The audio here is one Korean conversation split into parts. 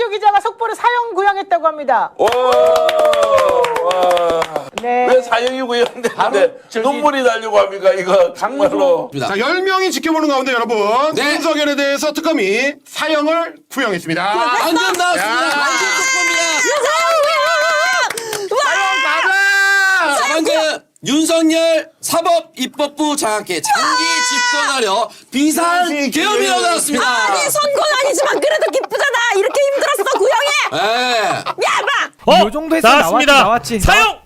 강지호 기자가 속보를 사형 구형했다고 합니다. 오, 와. 네. 왜 사형이 구형되는데 눈물이 나려고 합니까? 이거 정말로. 자, 10명이 지켜보는 가운데 여러분, 네. 윤석열에 대해서 특검이 사형을 구형했습니다. 방금 나왔습니다. 야. 완전 속보입니다. 자, 방금 윤석열 사법 입법부 장학회 장기 집권하려 비상 계엄이 나왔습니다. 아니 선건 아니지만 그래도 기 쁘잖아 이렇게 힘들었어 구형해 예. 야봐 어, 요 정도 했으면 나왔습니다. 나왔지, 나왔지. 사형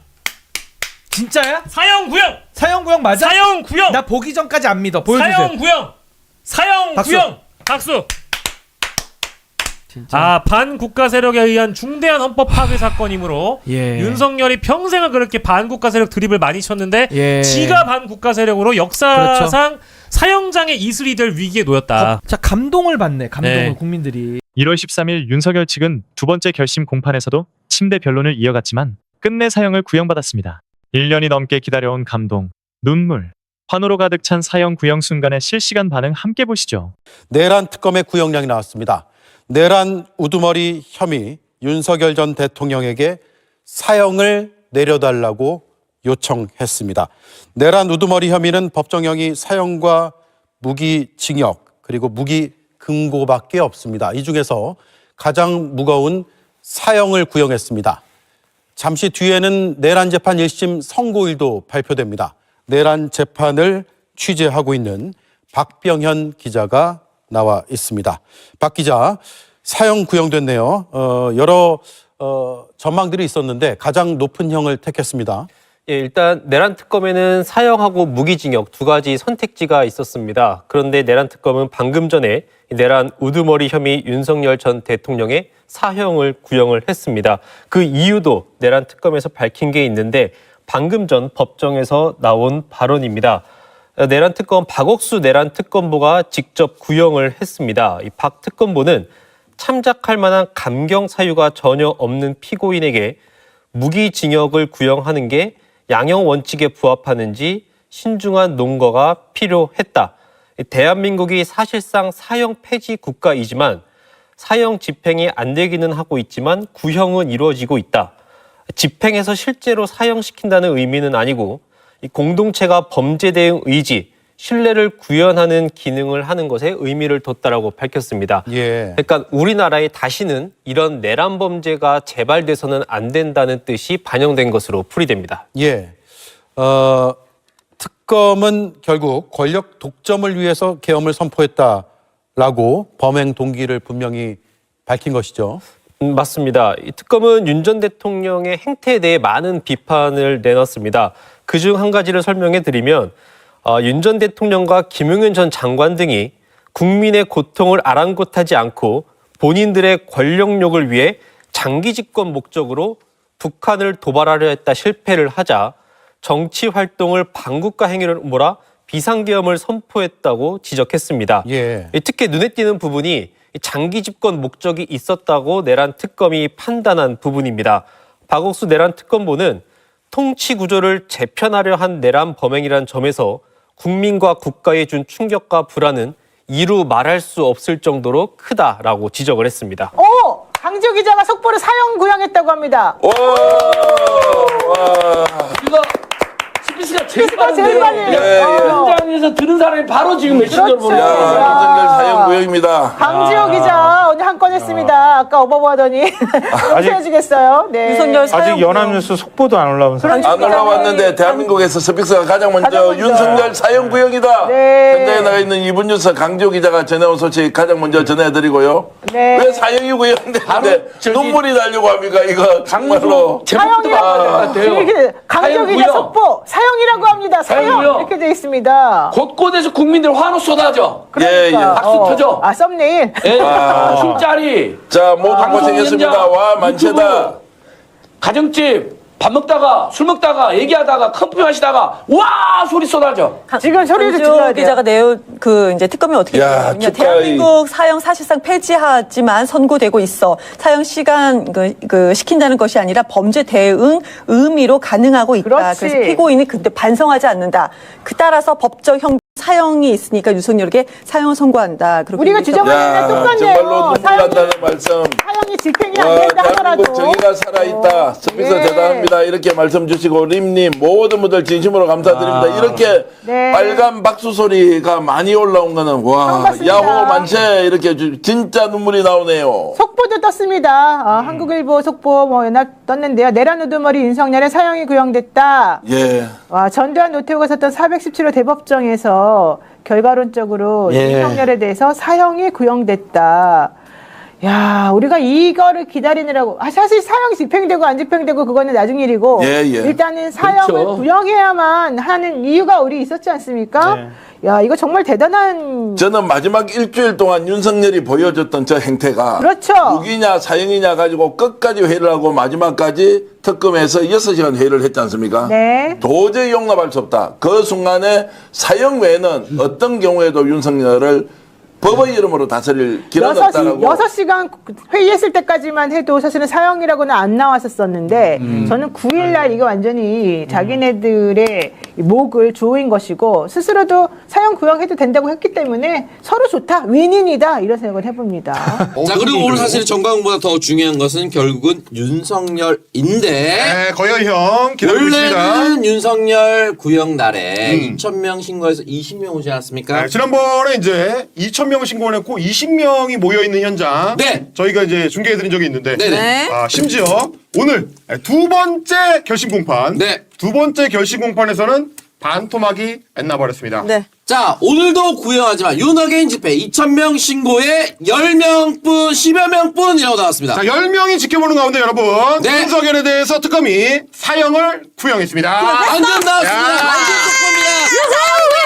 진짜야? 사형 구형 사형 구형 맞아? 사형 구형 나 보기 전까지 안 믿어. 보여주세요. 사형 구형 사형 박수. 구형 박수. 진짜. 아 반국가 세력에 의한 중대한 헌법 파괴 사건이므로 예. 윤석열이 평생을 그렇게 반국가 세력 드립을 많이 쳤는데 예. 지가 반국가 세력으로 역사상 사형장의 이슬이 될 위기에 놓였다. 자 감동을 받네. 감동을 네. 국민들이. 1월 13일 윤석열 측은 두 번째 결심 공판에서도 침대 변론을 이어갔지만 끝내 사형을 구형받았습니다. 1년이 넘게 기다려온 감동, 눈물, 환호로 가득 찬 사형 구형 순간의 실시간 반응 함께 보시죠. 내란 특검의 구형량이 나왔습니다. 내란 우두머리 혐의 윤석열 전 대통령에게 사형을 내려달라고 요청했습니다. 내란 우두머리 혐의는 법정형이 사형과 무기징역 그리고 무기 금고밖에 없습니다. 이 중에서 가장 무거운 사형을 구형했습니다. 잠시 뒤에는 내란 재판 1심 선고일도 발표됩니다. 내란 재판을 취재하고 있는 박병현 기자가 나와 있습니다. 박 기자, 사형 구형됐네요. 어, 여러 어, 전망들이 있었는데 가장 높은 형을 택했습니다. 예, 일단 내란 특검에는 사형하고 무기징역 두 가지 선택지가 있었습니다. 그런데 내란 특검은 방금 전에 이 내란 우두머리 혐의 윤석열 전 대통령의 사형을 구형을 했습니다. 그 이유도 내란 특검에서 밝힌 게 있는데 방금 전 법정에서 나온 발언입니다. 내란 특검 박옥수 내란 특검보가 직접 구형을 했습니다. 이 박 특검보는 참작할 만한 감경 사유가 전혀 없는 피고인에게 무기징역을 구형하는 게 양형 원칙에 부합하는지 신중한 논거가 필요했다. 대한민국이 사실상 사형 폐지 국가이지만 사형 집행이 안 되기는 하고 있지만 구형은 이루어지고 있다. 집행해서 실제로 사형시킨다는 의미는 아니고 이 공동체가 범죄 대응 의지, 신뢰를 구현하는 기능을 하는 것에 의미를 뒀다라고 밝혔습니다. 예. 그러니까 우리나라에 다시는 이런 내란 범죄가 재발돼서는 안 된다는 뜻이 반영된 것으로 풀이됩니다. 예. 어, 특검은 결국 권력 독점을 위해서 계엄을 선포했다라고 범행 동기를 분명히 밝힌 것이죠. 음, 맞습니다. 이 특검은 윤 전 대통령의 행태에 대해 많은 비판을 내놨습니다. 그중 한 가지를 설명해 드리면 어, 윤전 대통령과 김용현 전 장관 등이 국민의 고통을 아랑곳하지 않고 본인들의 권력욕을 위해 장기 집권 목적으로 북한을 도발하려 했다 실패를 하자 정치 활동을 반국가 행위를 몰아 비상계엄을 선포했다고 지적했습니다. 예. 이 특히 눈에 띄는 부분이 이 장기 집권 목적이 있었다고 내란 특검이 판단한 부분입니다. 박옥수 내란 특검보는 통치 구조를 재편하려 한 내란 범행이란 점에서 국민과 국가에 준 충격과 불안은 이루 말할 수 없을 정도로 크다라고 지적을 했습니다. 오! 강지호 기자가 속보를 사형 구형했다고 합니다. 오, 와. 제일. 빨리. 예, 예. 어. 현장에서 들은 사람이 바로 지금 메신저를 그렇죠. 보내요. 야, 사형 구형입니다. 강지호 기자 오늘 한 건 했습니다. 아까 어버버하더니 용서해주겠어요. 네. 윤석열 사형 아직 연합뉴스 속보도 안 올라온 상황. 안 올라왔는데 대한민국에서 스픽스가 가장 먼저 가장 먼저. 윤석열 사형 구형이다. 네. 현장에 나가 있는 이분 뉴스 강지호 기자가 전해온 소식 가장 먼저 전해드리고요. 네. 왜 사형이 구형되는데 저기- 눈물이 나려고 합니까? 이거 정말로. 제목부터 바꿔야 될것 같아요. 이렇게 강지호 사형 기자 구형. 속보 사형이라고 합니다. 사형 사형 구형. 이렇게 돼 있습니다. 곳곳에서 국민들 환호 쏟아져. 예, 예. 박수 터져. 아 썸네일. 예, 아. 술자리, 자, 모두 방송 고생했습니다. 현장, 와, 만체다. 유튜브, 가정집 밥 먹다가 술 먹다가 얘기하다가 커피 마시다가 와 소리 쏟아져. 지금 소리를 질러야 돼요. 기자가 내용 그 이제 특검이 어떻게 야. 축하해. 대한민국 사형 사실상 폐지하지만 선고되고 있어. 사형 시간 그, 그 시킨다는 것이 아니라 범죄 대응 의미로 가능하고 있다. 그렇지. 그래서 피고인이 근데 반성하지 않는다. 그 따라서 법적 형 사형이 있으니까 윤석열에게 사형을 선고한다. 그리고 우리가 했는데 야, 똑같네요. 정말로 눈물 사형이- 난다는 말씀. 사형이 집행이 안 와, 된다 하더라도 대한민국 정의가 살아있다. 어, 서비스 예. 대단합니다. 이렇게 말씀 주시고 림님 모든 분들 진심으로 감사드립니다. 이렇게 네. 빨간 박수 소리가 많이 올라온 거는 와. 야호 만세 이렇게 주- 진짜 눈물이 나오네요. 속보도 떴습니다. 어, 한국일보 속보 뭐 연합 떴는데요. 내란 우두머리 윤석열의 사형이 구형됐다. 예. 와, 전두환 노태우가 썼던 417호 대법정에서 결과론적으로 예. 윤석열에 대해서 사형이 구형됐다. 야, 우리가 이거를 기다리느라고 아, 사실 사형 집행되고 안 집행되고 그거는 나중 일이고 예, 예. 일단은 사형을 그렇죠. 구형해야만 하는 이유가 우리 있었지 않습니까? 야, 이거 정말 대단한 저는 마지막 일주일 동안 윤석열이 보여줬던 저 행태가 그렇죠. 무기냐 사형이냐 가지고 끝까지 회의를 하고 마지막까지 특검에서 6시간 회의를 했지 않습니까? 네. 도저히 용납할 수 없다. 그 순간에 사형 외에는 어떤 경우에도 윤석열을 법의 이름으로 다스릴 길은 여섯 시 없다라고. 여섯 시간 회의했을 때까지만 해도 사실은 사형이라고는 안 나왔었었는데 저는 9일 날 이거 완전히 자기네들의 이 목을 조인 것이고 스스로도 사형 구형해도 된다고 했기 때문에 서로 좋다 윈윈이다 이런 생각을 해봅니다. 자 그리고 오늘 사실 정광보다 더 중요한 것은 결국은 윤석열인데 네, 거열 형 기다리고 있습니다. 원래는 윤석열 구형 날에 2,000명 신고해서 20명 오지 않았습니까? 네, 지난번에 이제 2,000 명을 신고했고 20명이 모여 있는 현장. 네. 저희가 이제 중계해드린 적이 있는데. 네네. 아, 심지어 오늘 두 번째 결심 공판. 네. 두 번째 결심 공판에서는 반토막이 앳나버렸습니다. 네. 자 오늘도 구형하지만 윤어게인 집회 2,000명 신고에 10명뿐 10여 명뿐이라고 나왔습니다. 자, 10명이 지켜보는 가운데 여러분. 네. 윤석열에 대해서 특검이 사형을 구형했습니다. 방금 나왔습니다. 야. 완전 속보입니다.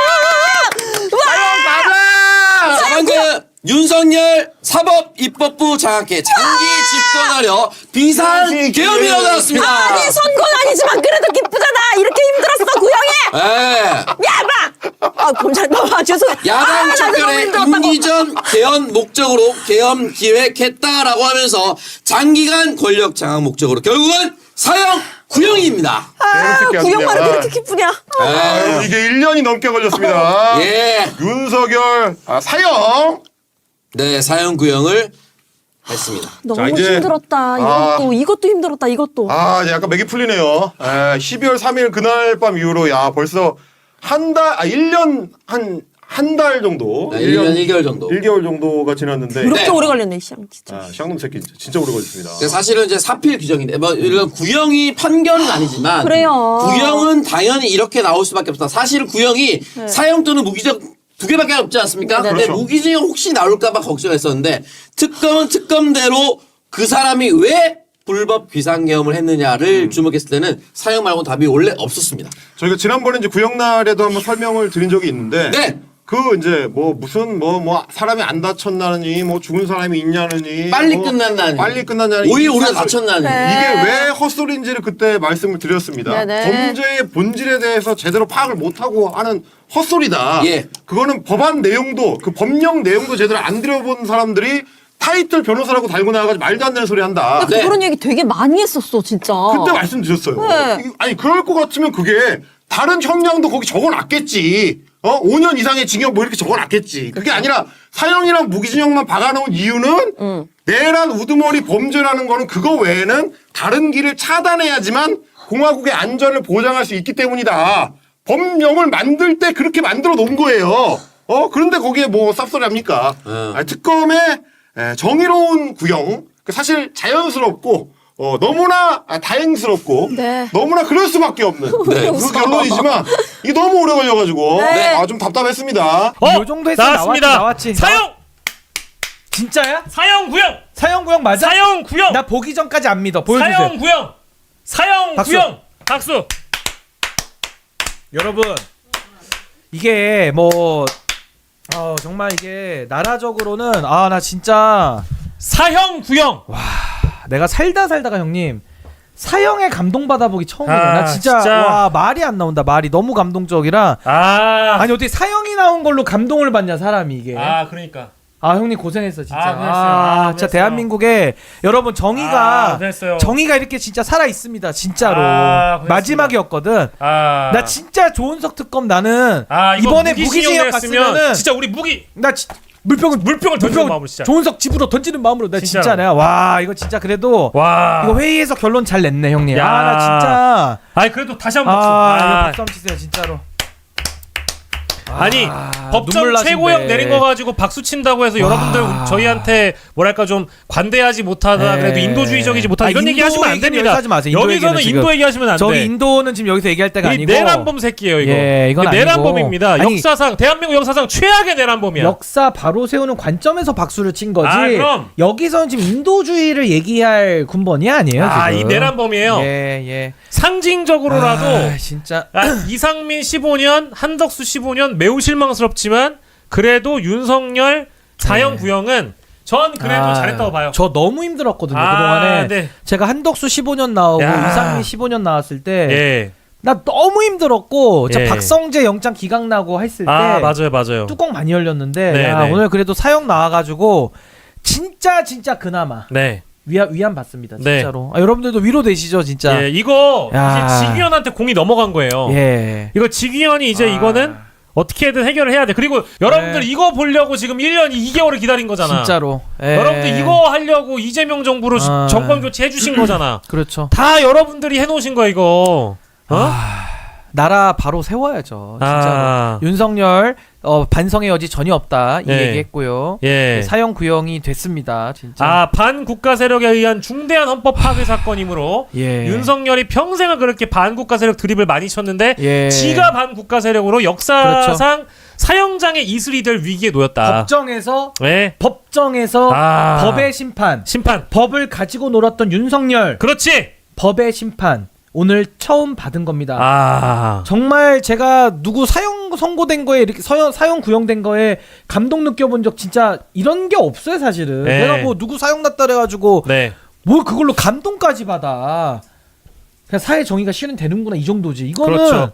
자, 방금 윤석열 사법 입법부 장악회 장기 집권하려 비상 계엄이라고 나왔습니다. 아니 선거는 아니지만 그래도 기쁘잖아. 이렇게 힘들었어 구형이. 예. 야마. 아 검찰 아 죄송. 야당 아, 척결의 힘들었다고. 임기전 개헌 목적으로 계엄 기획했다라고 하면서 장기간 권력 장악 목적으로 결국은 사형 구형입니다. 아, 재밌게 구형만. 그렇게 기쁘냐? 아, 이게 1년이 넘게 걸렸습니다. 예. 윤석열 아, 사형. 네, 사형 구형을 했습니다. 너무 자, 이제- 힘들었다. 아. 이것도 이것도 힘들었다. 이것도. 아, 이제 약간 맥이 풀리네요. 에, 12월 3일 그날 밤 이후로 야 벌써 한 달, 아 1년 한 한 달 정도, 네, 1년 1개월 정도. 1개월 정도가 지났는데 이렇게 네. 오래 걸렸네, 시장 진짜. 아, 샹놈 새끼 진짜, 진짜 오래 걸렸습니다. 근데 사실은 이제 사필 규정인데 뭐 이런 구형이 판결은 아니지만 그래요. 구형은 당연히 이렇게 나올 수밖에 없다. 사실 구형이 사형 또는 무기징역 두 개밖에 없지 않습니까? 네, 네. 근데 그렇죠. 무기징역 혹시 나올까봐 걱정했었는데 특검은 특검대로 그 사람이 왜 불법 비상계엄을 했느냐를 음. 주목했을 때는 사형 말고 답이 원래 없었습니다. 저희가 지난번에 이제 구형날에도 한번 설명을 드린 적이 있는데 네. 그 이제 뭐 무슨 뭐 뭐 사람이 안 다쳤나느니 뭐 죽은 사람이 있냐느니 빨리 뭐 끝났나니 빨리 끝났냐니 오히려 우리가 다쳤나니 네. 이게 왜 헛소리인지를 그때 말씀을 드렸습니다. 네네. 범죄의 본질에 대해서 제대로 파악을 못하고 하는 헛소리다. 예. 그거는 법안 내용도 그 법령 내용도 제대로 안 들여본 사람들이 타이틀 변호사라고 달고 나와가지고 말도 안 되는 소리 한다. 근데 네. 그런 얘기 되게 많이 했었어, 진짜. 그때 말씀 드렸어요. 네. 이- 아니 그럴 것 같으면 그게 다른 형량도 거기 적어놨겠지. 어 5년 이상의 징역 뭐 이렇게 적어놨겠지. 그게 아니라 사형이랑 무기징역만 박아놓은 이유는 내란 우두머리 범죄라는 거는 그거 외에는 다른 길을 차단해야지만 공화국의 안전을 보장할 수 있기 때문이다. 법령을 만들 때 그렇게 만들어 놓은 거예요. 어 그런데 거기에 뭐 쌉소리 합니까? 아니, 특검의 에, 정의로운 구형 그 사실 자연스럽고 어, 너무나 아, 다행스럽고 네. 너무나 그럴 수밖에 없는 네. 그 결론이지만 이게 너무 오래 걸려가지고 네. 아, 좀 답답했습니다. 어, 요 정도 했으면 나왔습니다. 나왔지, 나왔지. 사형 진짜야? 사형 구형 사형 구형 맞아? 사형 구형 나 보기 전까지 안 믿어. 보여주세요. 사형 구형 사형 박수. 구형 박수 여러분 이게 뭐 어, 정말 이게 나라적으로는 아 나 진짜 사형 구형 내가 살다 살다가 형님 사형에 감동받아 보기 처음이에요. 아, 나 진짜, 진짜. 와 말이 안 나온다. 말이 너무 감동적이라 아, 아니 어떻게 사형이 나온 걸로 감동을 받냐 사람이 이게. 아, 아 그러니까 형님 고생했어 진짜. 아, 고생했어요. 아, 아, 진짜 고생했어요. 대한민국에 여러분 정의가 아. 정의가 이렇게 진짜 살아 있습니다. 진짜로 아, 고생했습니다. 마지막이었거든. 아, 나 진짜 조은석 특검 나는 아, 이거 이번에 무기징역 갔으면은 진짜 우리 무기 나 지, 물병을 물병을 던지는 물병을 마음으로 진짜. 조은석 집으로 던지는 마음으로 나 진짜로. 진짜 내가 와 이거 진짜 그래도 와. 이거 회의에서 결론 잘 냈네 형님. 야. 아 나 진짜 아니 그래도 다시 한번 박수. 아, 이거 아, 박수 한번 치세요 진짜로. 아니 아, 법정 나신데. 최고형 내린 거 가지고 박수 친다고 해서 여러분들 저희한테 뭐랄까 좀 관대하지 못하다 네. 그래도 인도주의적이지 못하다 아, 이런 얘기 하시면 안 인도 얘기는 됩니다. 여기서 하지 마세요. 인도 여기서는 얘기는 인도 지금. 얘기하시면 안 돼. 저기 인도는 지금 여기서 얘기할 때가 이 아니고 내란범 새끼예요 이거. 예, 이건 아니고. 내란범입니다. 아니, 역사상 대한민국 역사상 최악의 내란범이야. 역사 바로 세우는 관점에서 박수를 친 거지. 아, 그럼. 여기서는 지금 인도주의를 얘기할 군번이 아니에요. 아, 지금. 이 내란범이에요. 예, 예. 상징적으로라도 아, 진짜 아, 이상민 15년, 한덕수 15년 매우 실망스럽지만 그래도 윤석열 사형 구형은 전 그래도 아, 잘했다고 봐요. 저 너무 힘들었거든요. 아, 그동안에 네. 제가 한덕수 15년 나오고 야. 이상민 15년 나왔을 때 예. 나 너무 힘들었고 저 예. 박성재 영장 기각 나고 했을 때 아, 맞아요, 맞아요. 뚜껑 많이 열렸는데 네, 야, 네. 오늘 그래도 사형 나와가지고 진짜 진짜 그나마 네. 위안 위안 받습니다 네. 진짜로 아, 여러분들도 위로 되시죠 진짜 예, 이거 야. 이제 지기현한테 공이 넘어간 거예요. 예. 이거 지기현이 이제 아. 이거는 어떻게든 해결을 해야 돼. 그리고 여러분들 네. 이거 보려고 지금 1년 2개월을 기다린 거잖아. 진짜로 예. 여러분들 이거 하려고 이재명 정부로 아. 정권 교체 해 주신 거잖아. 그렇죠 다 여러분들이 해 놓으신 거야 이거. 어? 나라 바로 세워야죠 진짜로 아. 윤석열 어, 반성의 여지 전혀 없다 이 네. 얘기했고요 예. 사형 구형이 됐습니다 진짜 아 반국가 세력에 의한 중대한 헌법 파괴 사건이므로 예. 윤석열이 평생을 그렇게 반국가 세력 드립을 많이 쳤는데 예. 지가 반국가 세력으로 역사상 사형장의 이슬이 될 위기에 놓였다. 법정에서 네. 법정에서 아. 법의 심판 심판. 법을 가지고 놀았던 윤석열 그렇지. 법의 심판 오늘 처음 받은 겁니다. 아. 정말 제가 누구 사형 선고된 거에 이렇게 사형, 사형 구형된 거에 감동 느껴본 적 진짜 이런 게 없어요 사실은. 네. 내가 뭐 누구 사형 났다 그래가지고 네. 뭘 그걸로 감동까지 받아. 그냥 사회 정의가 실현되는구나 이 정도지. 이거는 그렇죠.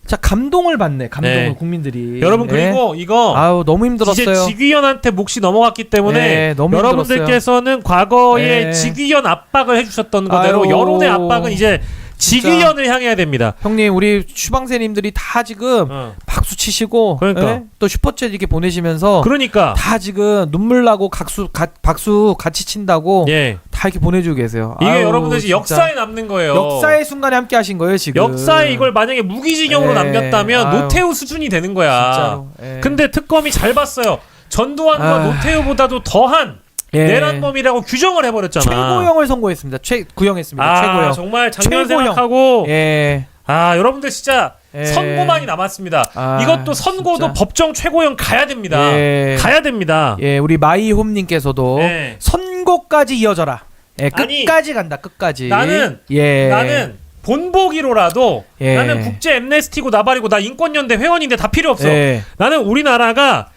진짜 감동을 받네 감동을 네. 국민들이. 여러분 예. 그리고 이거 아우 너무 힘들었어요. 이제 지귀현한테 몫이 넘어갔기 때문에 네, 너무 여러분들께서는 과거에 네. 지귀현 압박을 해주셨던 거대로 아유. 여론의 압박은 이제 지귀현을 향해야 됩니다. 형님 우리 추방세님들이 다 지금 어. 박수 치시고 그러니까. 예? 또 슈퍼챗 이렇게 보내시면서 그러니까 다 지금 눈물 나고 각수 가, 박수 같이 친다고 예 다 이렇게 보내주고 계세요. 이게 아유, 여러분들 진짜. 역사에 남는 거예요. 역사의 순간에 함께 하신 거예요 지금. 역사에 이걸 만약에 무기징역으로 예. 남겼다면 아유. 노태우 수준이 되는 거야. 진짜로. 예. 근데 특검이 잘 봤어요. 전두환과 아. 노태우보다도 더한 예. 내란 범이라고 규정을 해버렸잖아. 최고형을 선고했습니다. 최 구형했습니다. 아, 최고형. 정말 작년 최고형. 생각하고 예. 아 여러분들 진짜 예. 선고만이 남았습니다. 아, 이것도 선고도 진짜. 법정 최고형 가야 됩니다. 예. 가야 됩니다. 예, 우리 마이홈님께서도 예. 선고까지 이어져라. 예, 아니, 끝까지 간다. 끝까지. 나는 예. 나는 본보기로라도 예. 나는 국제 엠네스티고 나발이고 나 인권연대 회원인데 다 필요 없어. 예. 나는 우리나라가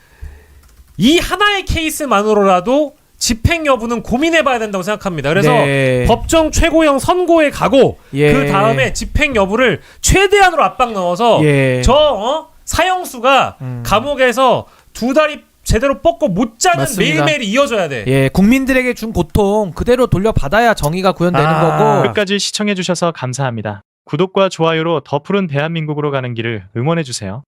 이 하나의 케이스만으로라도 집행 여부는 고민해봐야 된다고 생각합니다. 그래서 네. 법정 최고형 선고에 가고 예. 그 다음에 집행 여부를 최대한으로 압박 넣어서 예. 저 어? 사형수가 음. 감옥에서 두 다리 제대로 뻗고 못 자는 맞습니다. 매일매일이 이어져야 돼. 예, 국민들에게 준 고통 그대로 돌려받아야 정의가 구현되는 아. 거고. 끝까지 시청해주셔서 감사합니다. 구독과 좋아요로 더 푸른 대한민국으로 가는 길을 응원해주세요.